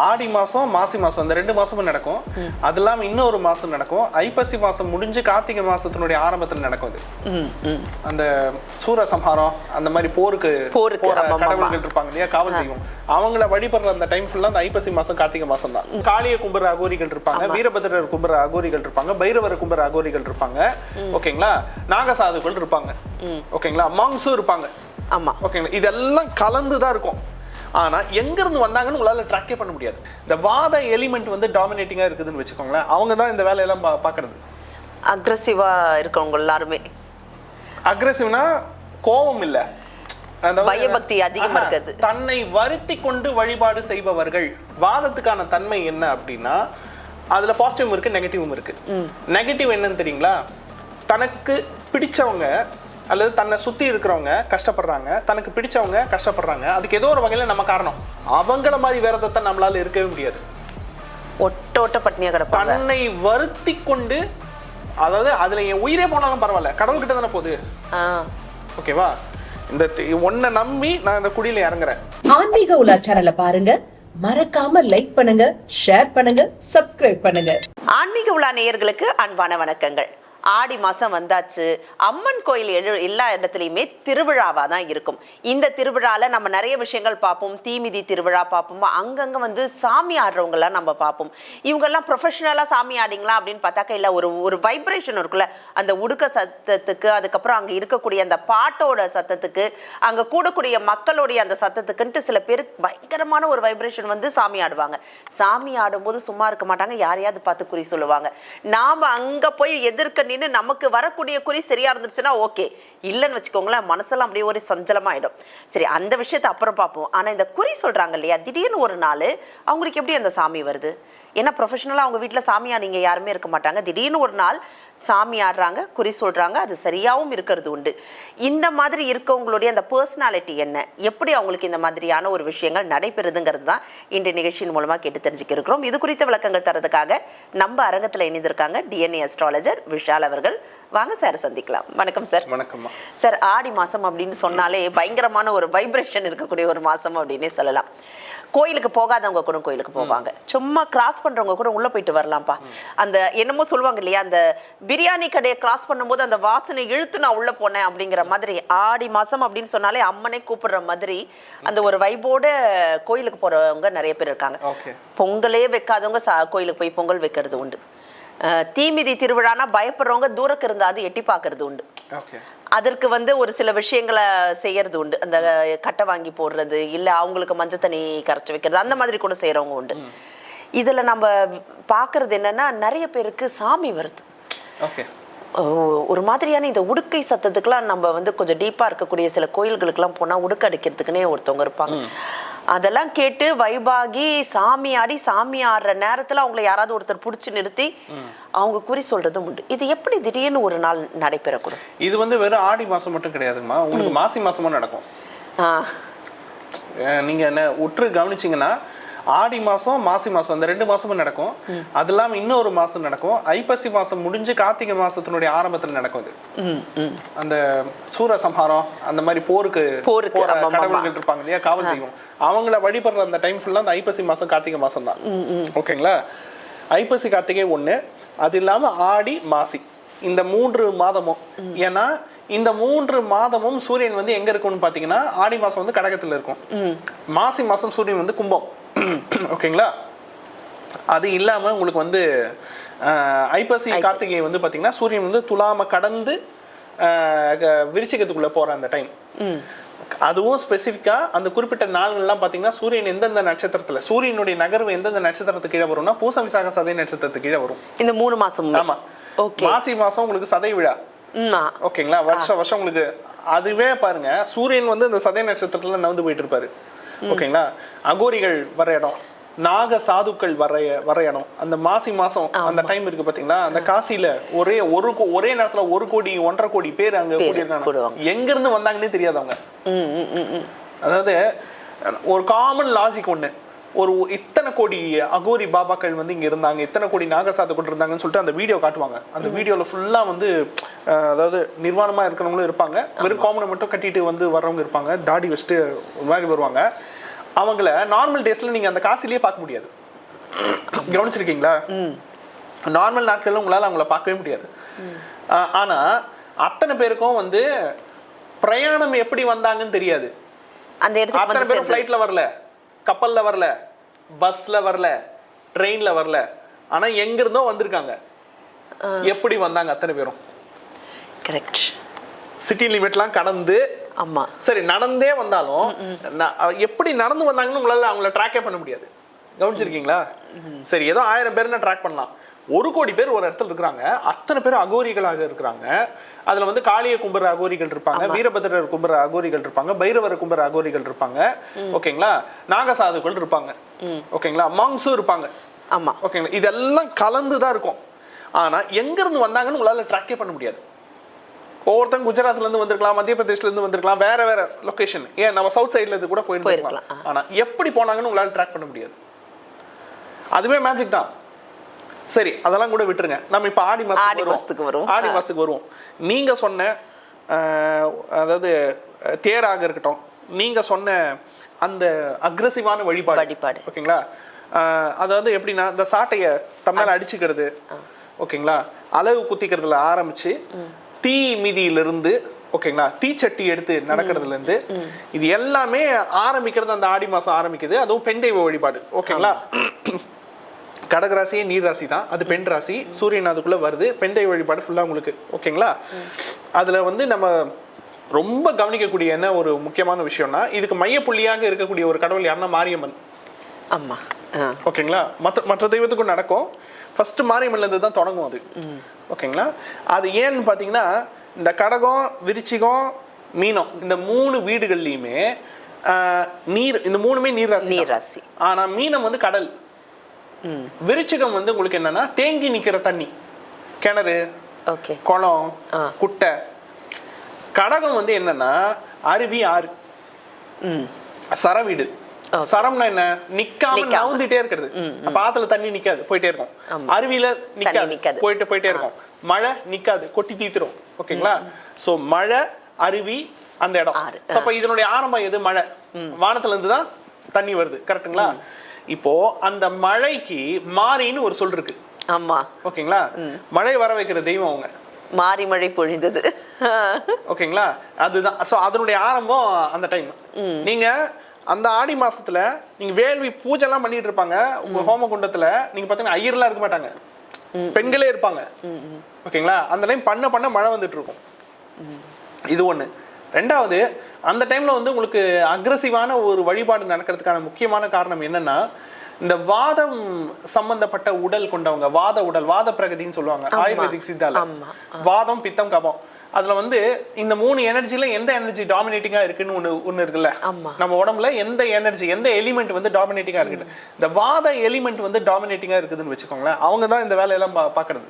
ஆடி மாசம் மாசி மாசம் இந்த ரெண்டு மாசமும் நடக்கும். அது இல்லாம இன்னொரு மாசம் நடக்கும். ஐப்பசி மாசம் முடிஞ்சு கார்த்திகை மாசத்தினுடைய ஆரம்பத்துல நடக்கும் ம். அந்த சூரசம்ஹாரம் அந்த மாதிரி போருக்கு ஆமா. கடவுள்கள் இருப்பாங்க இல்லையா காவல் தெய்வம் அவங்கள வழிபடுற அந்த டைம் ஃபுல்லா அந்த ஐப்பசி மாசம் கார்த்திகை மாசம் தான். காளிய கும்புற அகோரிகள் இருப்பாங்க வீரபத்ரர் கும்புற அகோரிகள் இருப்பாங்க பைரவர் கும்புற அகோரிகள் இருப்பாங்க. ஓகேங்களா? நாகசாதுக்கள் இருப்பாங்க. ஓகேங்களா? மாங்ஸும் இருப்பாங்க. ஆமா ஓகேங்களா? இதெல்லாம் கலந்து தான் இருக்கும். ஆனா எங்க இருந்து வந்தாங்கன்னு உங்களால ட்ராக்கே பண்ண முடியாது. இந்த வாத எலிமெண்ட் வந்து டாமினேட்டிங்கா இருக்குதுன்னு வச்சுக்கோங்களேன். அவங்க தான் இந்த வேலையெல்லாம் பா- பாக்குறது அக்ரஸிவா இருக்கவங்க எல்லாருமே. அக்ரெசிவ்னா கோபம் இல்ல. பயபக்தி அதிகமா இருக்குது. தன்னை வருத்தி கொண்டு வழிபாடு செய்பவர்கள். வாதத்துக்கான தன்மை என்ன அப்படின்னா அதுல பாசிட்டிவும் இருக்கு நெகட்டிவும் இருக்கு. நெகட்டிவ் என்னன்னு தெரியுங்களா? தனக்கு பிடிச்சவங்க அல்லது தன்னை சுத்தி இருக்கிறவங்க கஷ்டப்படுறாங்க தனக்கு பிடிச்சவங்க கஷ்டப்படுறாங்க அதுக்கு ஏதோ ஒரு வகையில நம்ம காரணம். அவங்கள மாதிரி விரதத்தை நம்மளால இருக்கவே முடியாது. ஒட்ட ஒட்ட பட்னியா கிடப்பாங்க. தன்னை வருத்தி கொண்டு அதாவது அதுல என் உயிரே போனாலும் பரவாயில்ல கடவுள்கிட்ட தானே போகுது. ஓகேவா இந்த ஒன்னை நம்பி நான் இந்த குடியில இறங்குறேன். ஆன்மீக உலா சேனலை பாருங்க. மறக்காம லைக் பண்ணுங்க ஷேர் பண்ணுங்க சப்ஸ்கிரைப் பண்ணுங்க. ஆன்மீக உலா நேயர்களுக்கு அன்பான வணக்கங்கள். ஆடி மாதம் வந்தாச்சு. அம்மன் கோயில் எழு எல்லா இடத்துலையுமே திருவிழாவாக தான் இருக்கும். இந்த திருவிழாவில் நம்ம நிறைய விஷயங்கள் பார்ப்போம். தீமிதி திருவிழா பார்ப்போம். அங்கங்கே வந்து சாமி ஆடுறவங்களாம் நம்ம பார்ப்போம். இவங்கெல்லாம் ப்ரொஃபஷனலாக சாமி ஆடிங்களா அப்படின்னு பார்த்தாக்க இல்லை ஒரு ஒரு வைப்ரேஷன் இருக்குல்ல. அந்த உடுக்க சத்தத்துக்கு அதுக்கப்புறம் அங்கே இருக்கக்கூடிய அந்த பாட்டோட சத்தத்துக்கு அங்கே கூடக்கூடிய மக்களுடைய அந்த சத்தத்துக்குன்ட்டு சில பேர் பயங்கரமான ஒரு வைப்ரேஷன் வந்து சாமி ஆடுவாங்க. சாமி ஆடும்போது சும்மா இருக்க மாட்டாங்க. யாரையாவது பார்த்து குறி சொல்லுவாங்க. நாம் அங்கே போய் எதிர்க்க நின்று நமக்கு வரக்கூடிய குறி சரியா இருந்துச்சுன்னா ஓகே. இல்லைன்னு வச்சுக்கோங்களேன் மனசெல்லாம் அப்படியே ஒரு சஞ்சலமாயிடும். சரி அந்த விஷயத்தை அப்புறம் பார்ப்போம். ஆனா இந்த குறி சொல்றாங்க இல்லையா திடீர்னு ஒரு நாள் அவங்களுக்கு எப்படி அந்த சாமி வருது? ஏன்னா ப்ரொஃபஷனலாக அவங்க வீட்டில் சாமியா நீங்கள் யாருமே இருக்க மாட்டாங்க. திடீர்னு ஒரு நாள் சாமி ஆடுறாங்க குறி சொல்கிறாங்க அது சரியாகவும் இருக்கிறது உண்டு. இந்த மாதிரி இருக்கவங்களுடைய அந்த பர்சனாலிட்டி என்ன? எப்படி அவங்களுக்கு இந்த மாதிரியான ஒரு விஷயங்கள் நடைபெறுதுங்கிறது தான் இந்த நிகழ்ச்சியின் மூலமாக கேட்டு தெரிஞ்சுக்க இருக்கிறோம் இது குறித்த விளக்கங்கள் தரதுக்காக நம்ம அரங்கத்தில் இணைந்திருக்காங்க டிஎன்ஏ அஸ்ட்ராலஜர் விஷால் அவர்கள். வாங்க சார் சந்திக்கலாம். வணக்கம் சார் வணக்கம்மா. சார் ஆடி மாசம் அப்படின்னு சொன்னாலே பயங்கரமான ஒரு வைப்ரேஷன் இருக்கக்கூடிய ஒரு மாசம் அப்படின்னே சொல்லலாம். கோயிலுக்கு போகாதவங்க கூட கோயிலுக்கு போவாங்க. சும்மா கிராஸ் பண்றவங்க கூட உள்ள போயிட்டு வரலாம்ப்பா. அந்த என்னமோ சொல்லுவாங்க இல்லையா அந்த பிரியாணி கடையை கிராஸ் பண்ணும்போது அந்த வாசனை இழுத்து நான் உள்ள போனேன் அப்படிங்கிற மாதிரி. ஆடி மாசம் அப்படின்னு சொன்னாலே அம்மனை கூப்பிடுற மாதிரி அந்த ஒரு வைபோட கோயிலுக்கு போறவங்க நிறைய பேர் இருக்காங்க. பொங்கலே வைக்காதவங்க கோயிலுக்கு போய் பொங்கல் வைக்கிறது உண்டு. தீமிதி திருவிழானா பயப்படுறவங்க தூரக்கு இருந்தாது எட்டி பார்க்கறது உண்டு. அதற்கு வந்து ஒரு சில விஷயங்களை செய்யறது உண்டு. அந்த கட்டை வாங்கி போடுறது இல்ல அவங்களுக்கு மஞ்சள் தண்ணி கரைச்சி வைக்கிறது அந்த மாதிரி கூட செய்யறவங்க உண்டு. இதுல நம்ம பார்க்கிறது என்னன்னா நிறைய பேருக்கு சாமி வருது. ஒரு மாதிரியான இந்த உடுக்கை சத்தத்துக்குலாம் நம்ம வந்து கொஞ்சம் டீப்பா இருக்கக்கூடிய சில கோயில்களுக்கெல்லாம் போனா உடுக்க அடிக்கிறதுக்குன்னே ஒருத்தவங்க இருப்பாங்க. அதெல்லாம் கேட்டு வைபாகி சாமி ஆடி சாமி ஆடுற நேரத்துல அவங்கள யாராவது ஒருத்தர் பிடிச்சி நிறுத்தி அவங்க குறி சொல்றதும் உண்டு. இது எப்படி திடீர்னு ஒரு நாள் நடைபெறக்கூடும்? இது வந்து வெறும் ஆடி மாசம் மட்டும் கிடையாதுங்கம்மா. உங்களுக்கு மாசி மாசமும் நடக்கும். ஆ. அஹ் நீங்க என்ன உற்று கவனிச்சீங்கன்னா ஆடி மாசம் மாசி மாசம் இந்த ரெண்டு மாசமும் நடக்கும். அது இல்லாம இன்னொரு மாசம் நடக்கும். ஐப்பசி மாசம் முடிஞ்சு கார்த்திகை மாசத்தினுடைய ஆரம்பத்துல நடக்கும் ம் அந்த சூரசம்ஹாரம் அந்த மாதிரி போருக்கு போருக்கு. கடவுள்கள் இருப்பாங்க இல்லையா? காவல் தெய்வம். அவங்கள வழிபடுற அந்த டைம் ஃபுல்லா அந்த ஐப்பசி மாசம் கார்த்திகை மாசம் தான். ஓகேங்களா? ஐப்பசி கார்த்திகை ஒண்ணு. அது இல்லாம ஆடி மாசி. இந்த மூன்று மாதமும். ஏன்னா இந்த மூன்று மாதமும் சூரியன் வந்து எங்க இருக்கும்னு பாத்தீங்கன்னா ஆடி மாசம் வந்து கடகத்துல இருக்கும். மாசி மாசம் சூரியன் வந்து கும்பம். ஓகேங்களா? அது இல்லாம உங்களுக்கு வந்து ஐப்பசி கார்த்திகை வந்து பாத்தீங்கன்னா சூரியன் வந்து துலாம கடந்து விருச்சிகத்துக்குள்ள போற அந்த டைம் அதுவும் ஸ்பெசிஃபிக்கா அந்த குறிப்பிட்ட நாள்கள்லாம் பாத்தீங்கன்னா சூரியன் எந்தெந்த நட்சத்திரத்துல சூரியனுடைய நகர்வு எந்தெந்த நட்சத்திரத்துக்கு கீழே வரும்னா பூச விசாக சதை நட்சத்திரத்துக்கு கீழே வரும். இந்த மூணு மாசம் ஆமா. ஓகே. மாசி மாசம் உங்களுக்கு சதை விழா. ஓகேங்களா? வருஷம் வருஷம் உங்களுக்கு அதுவே பாருங்க சூரியன் வந்து இந்த சதய நட்சத்திரத்துல நகர்ந்து போயிட்டு இருப்பாரு. ஓகேங்களா? அகோரிகள் வர இடம் நாக சாதுக்கள் வர வர இடம். அந்த மாசி மாசம் அந்த டைம் இருக்கு பாத்தீங்களா? அந்த காசியில ஒரே ஒரு ஒரே நேரத்துல ஒரு கோடி ஒன்றரை கோடி பேர் அங்க கூடுவாங்க. எங்க இருந்து வந்தாங்கன்னே தெரியாது அவங்க. ம் ம் ம் ம். அதாவது ஒரு காமன் லாஜிக் ஒண்ணு. ஒரு இத்தனை கோடி அகோரி பாபாக்கள் வந்து இங்க இருந்தாங்க இத்தனை கோடி நாகசாத்து கொண்டு இருந்தாங்கன்னு சொல்லிட்டு அந்த வீடியோ காட்டுவாங்க. அந்த வீடியோல ஃபுல்லா வந்து அதாவது நிர்வாணமா இருக்கிறவங்களும் இருப்பாங்க. வெறும் காமனை மட்டும் கட்டிட்டு வந்து வர்றவங்க இருப்பாங்க. தாடி வச்சுட்டு ஒரு மாதிரி வருவாங்க. அவங்கள நார்மல் டேஸ்ல நீங்க அந்த காசிலேயே பார்க்க முடியாது. கவனிச்சிருக்கீங்களா? நார்மல் நாட்கள்ல உங்களால அவங்கள பார்க்கவே முடியாது. ஆஹ் ஆனா அத்தனை பேருக்கும் வந்து பிரயாணம் எப்படி வந்தாங்கன்னு தெரியாது. அந்த அத்தனை பேரும் ஃப்ளைட்ல வரல. கப்பல்ல வரல பஸ்ல வரல ட்ரெயின்ல வரல. ஆனா எங்க இருந்தோ வந்திருக்காங்க எப்படி வந்தாங்க அத்தனை பேரும்? கரெக்ட் சிட்டி லிமிட்லாம் கடந்து ஆமா. சரி நடந்தே வந்தாலும் எப்படி நடந்து வந்தாங்கன்னு உங்களால அவங்கள ட்ராக்கே பண்ண முடியாது. கவனிச்சிருக்கீங்களா? சரி ஏதோ ஆயிரம் பேர்னு ட்ராக் பண்ணலாம். ஒரு கோடி பேர் ஒரு இடத்துல இருக்கிறாங்க. அத்தனை பேர் அகோரிகளாக இருக்கிறாங்க. அதுல வந்து காளிய கும்புற அகோரிகள் இருப்பாங்க. வீரபத்ரர் கும்புற அகோரிகள் இருப்பாங்க. பைரவர் கும்புற அகோரிகள் இருப்பாங்க. ஓகேங்களா? நாகசாதுக்கள் இருப்பாங்க. ஓகேங்களா? மாங்ஸும் இருப்பாங்க. ஆமா. ஓகேங்களா? இதெல்லாம் கலந்து தான் இருக்கும். ஆனா எங்க இருந்து வந்தாங்கன்னு உங்களால ட்ராக்கே பண்ண முடியாது. ஒவ்வொருத்தங்க குஜராத்ல இருந்து வந்திருக்கலாம் மத்திய பிரதேஷ்ல இருந்து வந்திருக்கலாம் வேற வேற லொகேஷன் ஏன்? நம்ம சவுத் சைடுல இருந்து கூட போயிருக்கலாம், ஆனா எப்படி போனாங்கன்னு உங்களால ட்ராக் பண்ண முடியாது. அதுவே மேஜிக் தான். சரி அதெல்லாம் கூட விட்டுருங்க. நம்ம இப்ப ஆடி மாசத்துக்கு வருவோம். ஆடி மாசத்துக்கு வருவோம். நீங்க சொன்ன அதாவது தேராக இருக்கட்டும் நீங்க சொன்ன அந்த அக்ரசிவான வழிபாடு. வழிபாடு. ஓகேங்களா? அதாவது எப்படின்னா இந்த சாட்டைய தம்மால அடிச்சுக்கிறது. ஓகேங்களா? அளவு குத்திக்கிறதுல ஆரம்பிச்சு தீ மிதியிலிருந்து ஓகேங்களா? தீச்சட்டி எடுத்து நடக்கிறதுல இருந்து இது எல்லாமே ஆரம்பிக்கிறது அந்த ஆடி மாசம் ஆரம்பிக்குது. அதுவும் பெண் தெய்வ வழிபாடு. ஓகேங்களா? கடகராசியே நீர் ராசி தான். அது பெண் ராசி. சூரியன் அதுக்குள்ள வருது. பெண் தெய்வ வழிபாடு ஃபுல்லா உங்களுக்கு ஓகேங்களா அதுல வந்து நம்ம ரொம்ப கவனிக்கக்கூடிய என்ன ஒரு முக்கியமான விஷயம்னா இதுக்கு மையப்புள்ளியாக இருக்கக்கூடிய ஒரு கடவுள் யாருன்னா மாரியம்மன். ஆமா. ஆ. ஓகேங்களா மற்ற மற்ற தெய்வத்துக்கும் நடக்கும். ஃபர்ஸ்ட் மாரியம்மன்ல இருந்து தான் தொடங்கும் அது. ஓகேங்களா அது ஏன்னு பார்த்தீங்கன்னா இந்த கடகம் விருச்சிகம் மீனம் இந்த மூணு வீடுகள்லையுமே நீர் இந்த மூணுமே நீர் ராசி நீர். ராசி. ஆனா மீனம் வந்து கடல். விருச்சிகம் வந்து உங்களுக்கு என்னன்னா தேங்கி நிக்கிற தண்ணி. கிணறு குளம். குட்டை. கடகம் வந்து என்னன்னா அருவி ஆறு. சரவீடு. சரம்னா என்ன? நிக்காம. நவுந்துட்டே இருக்கிறது. அப்ப ஆத்துல தண்ணி நிக்காது போயிட்டே இருக்கும். அருவியில நிக்காது. போயிட்டு போயிட்டே இருக்கும். மழை நிக்காது கொட்டி தீத்துரும். ஓகேங்களா? சோ மழை அருவி அந்த இடம். அப்ப இதனுடைய ஆரம்பம் எது? மழை. வானத்துல இருந்து தான் தண்ணி வருது. கரெக்ட்டுங்களா? இப்போ அந்த மழைக்கு மாரின்னு ஒரு சொல் இருக்கு. ஆமா. ஓகேங்களா? மழை வர வைக்கிற தெய்வம் அவங்க. மாறி மழை பொழிந்தது. ஓகேங்களா? அதுதான். ஸோ அதனுடைய ஆரம்பம் அந்த டைம் நீங்க அந்த ஆடி மாசத்துல நீங்க வேள்வி பூஜைலாம் பண்ணிட்டு இருப்பாங்க. உங்க ஹோம குண்டத்துல நீங்க பாத்தீங்கன்னா ஐயர்லாம் இருக்க மாட்டாங்க. பெண்களே இருப்பாங்க. ஓகேங்களா? அந்த டைம் பண்ண பண்ண மழை வந்துட்டு இருக்கும். இது ஒண்ணு. ரெண்டாவது அந்த டைம்ல வந்து உங்களுக்கு அக்ரசிவான ஒரு வழிபாடு நடக்கிறதுக்கான முக்கியமான காரணம் என்னன்னா இந்த வாதம் சம்பந்தப்பட்ட உடல் கொண்டவங்க வாத உடல் வாத பிரகதின்னு சொல்லுவாங்க. ஆயுர்வேதிக் சித்தால. வாதம் பித்தம் கபம் அதுல வந்து இந்த மூணு எனர்ஜில எந்த எனர்ஜி டாமினேட்டிங்கா இருக்குன்னு ஒண்ணு ஒண்ணு இருக்குல்ல. நம்ம உடம்புல எந்த எனர்ஜி எந்த எலிமெண்ட் வந்து டாமினேட்டிங்கா இருக்குது இந்த வாத எலிமெண்ட் வந்து டாமினேட்டிங்கா இருக்குதுன்னு வச்சுக்கோங்களேன் அவங்க தான் இந்த வேலையெல்லாம் பாக்குறது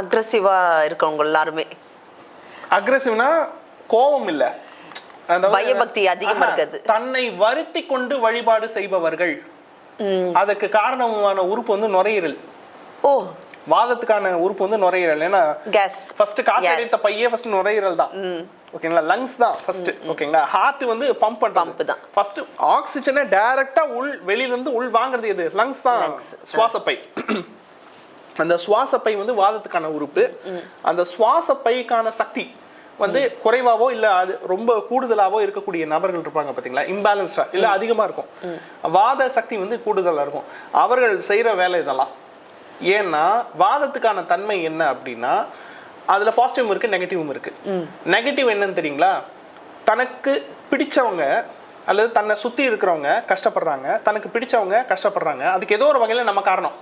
அக்ரஸிவா இருக்கவங்க எல்லாருமே அக்ரெசிவ்னா கோபம் இல்ல பயபக்தி அதிகமா இருக்காது. தன்னை வருத்தி கொண்டு வழிபாடு செய்பவர்கள். அதுக்கு காரணமான உறுப்பு வந்து நுரையீரல். ஓ. வாதத்துக்கான உறுப்பு வந்து நுரையீரல். ஏன்னா கேஸ் ஃபர்ஸ்ட் காற்று Yeah. அடைத்த பையே ஃபர்ஸ்ட் நுரையீரல் தான். ஓகேங்களா லங்ஸ் தான் ஃபர்ஸ்ட் ஓகேங்களா ஹார்ட் வந்து பம்ப் பண்றது. தான். ஃபர்ஸ்ட் ஆக்சிஜனை டைரக்டா உள் வெளியில இருந்து உள் வாங்குறது எது? லங்ஸ் தான். சுவாசப்பை. அந்த சுவாசப்பை வந்து வாதத்துக்கான உறுப்பு. அந்த சுவாசப்பைக்கான சக்தி. வந்து குறைவாவோ இல்ல அது ரொம்ப கூடுதலாவோ இருக்கக்கூடிய நபர்கள் இருப்பாங்க பாத்தீங்களா? இம்பேலன்ஸ்டா இல்ல அதிகமா இருக்கும். வாத சக்தி வந்து கூடுதலா இருக்கும். அவர்கள் செய்யற வேலை இதெல்லாம். ஏன்னா வாதத்துக்கான தன்மை என்ன அப்படின்னா அதுல பாசிட்டிவும் இருக்கு நெகட்டிவும் இருக்கு. நெகட்டிவ் என்னன்னு தெரியுங்களா? தனக்கு பிடிச்சவங்க அல்லது தன்னை சுத்தி இருக்கிறவங்க கஷ்டப்படுறாங்க தனக்கு பிடிச்சவங்க கஷ்டப்படுறாங்க அதுக்கு ஏதோ ஒரு வகையில நம்ம காரணம்.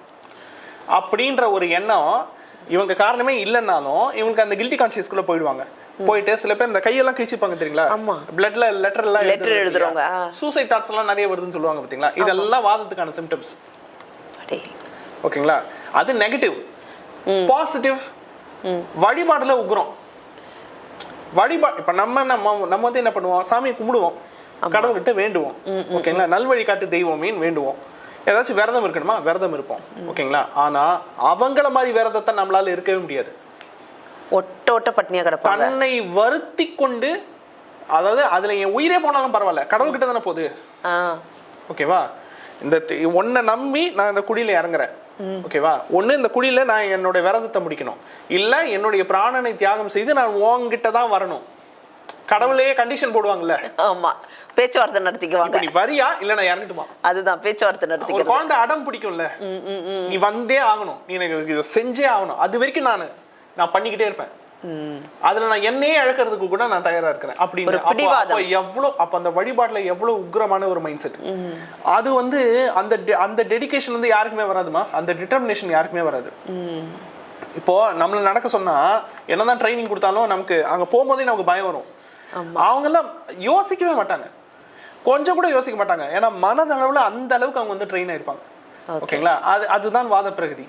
அப்படின்ற ஒரு எண்ணம் இவங்க காரணமே இல்லைன்னாலும் இவங்களுக்கு அந்த கில்ட்டி கான்சியஸ்குள்ள போயிடுவாங்க. போயிட்டு சில பேர் இந்த கையெல்லாம் கிழிச்சுப்பாங்க தெரியுங்களா? ஆமா. பிளட்ல லெட்டர் எல்லாம் Letter எழுதுறவங்க. சூசைட் தாட்ஸ் எல்லாம் நிறைய வருதுன்னு சொல்லுவாங்க பாத்தீங்களா? இதெல்லாம் வாதத்துக்கான சிம்டம்ஸ் ஓகேங்களா? அது நெகட்டிவ் பாசிட்டிவ் வழிபாடுல உக்ரம். வழிபாடு இப்ப நம்ம நம்ம நம்ம வந்து என்ன பண்ணுவோம்? சாமியை கும்பிடுவோம். கடவுள்கிட்ட வேண்டுவோம். ஓகேங்களா? நல்வழி காட்டு தெய்வமேன்னு வேண்டுவோம். ஏதாச்சும் விரதம் இருக்கணுமா? விரதம் இருப்போம். ஓகேங்களா? ஆனா அவங்கள மாதிரி விரதத்தை நம்மளால இருக்கவே முடியாது. ஒட்ட ஒட்ட பட்னியா கிடப்பாங்க. தன்னை வருத்தி கொண்டு அதாவது அதுல என் உயிரே போனாலும் பரவாயில்ல கடவுள்கிட்ட தானே போகுது? ஆ. ஓகேவா இந்த ஒன்றை நம்பி நான் இந்த குழியில இறங்குறேன். ஓகேவா ஒண்ணு இந்த குழியில நான் என்னோட விரதத்தை முடிக்கணும். இல்ல என்னுடைய பிராணனை தியாகம் செய்து நான் உன்கிட்ட தான் வரணும். கடவுளே கண்டிஷன் போடுவாங்கல்ல? ஆமா. பேச்சுவார்த்தை நடத்திக்குவாங்க. நீ வரியா? இல்ல நான் இறங்கட்டுமா? அதுதான் பேச்சுவார்த்தை நடத்திக்கிறது. குழந்தை அடம் பிடிக்கும்ல? நீ வந்தே ஆகணும். நீ எனக்கு இதை செஞ்சே ஆகணும். அது வரைக்கும் நான் நான் பண்ணிக்கிட்டே இருப்பேன். அதுல நான் என்னையே இழக்கிறதுக்கு கூட நான் தயாரா இருக்கிறேன். அப்படின்னு அப்போ- பிடிவாதம். அப்போ அந்த வழிபாட்டுல எவ்வளவு உக்ரமான ஒரு மைண்ட் செட் அது வந்து அந்த அந்த டெடிகேஷன் வந்து யாருக்குமே வராதுமா? அந்த டிட்டர்மினேஷன் யாருக்குமே வராது. இப்போ நம்மள நடக்க சொன்னா என்னதான் ட்ரைனிங் கொடுத்தாலும் நமக்கு அங்க போகும்போதே நமக்கு பயம் வரும். அவங்க எல்லாம் யோசிக்கவே மாட்டாங்க. கொஞ்சம் கூட யோசிக்க மாட்டாங்க. ஏன்னா மனதளவுல அந்த அளவுக்கு அவங்க வந்து ட்ரெயின் ஆயிருப்பாங்க. ஓகேங்களா? அது அதுதான் வாத பிரகதி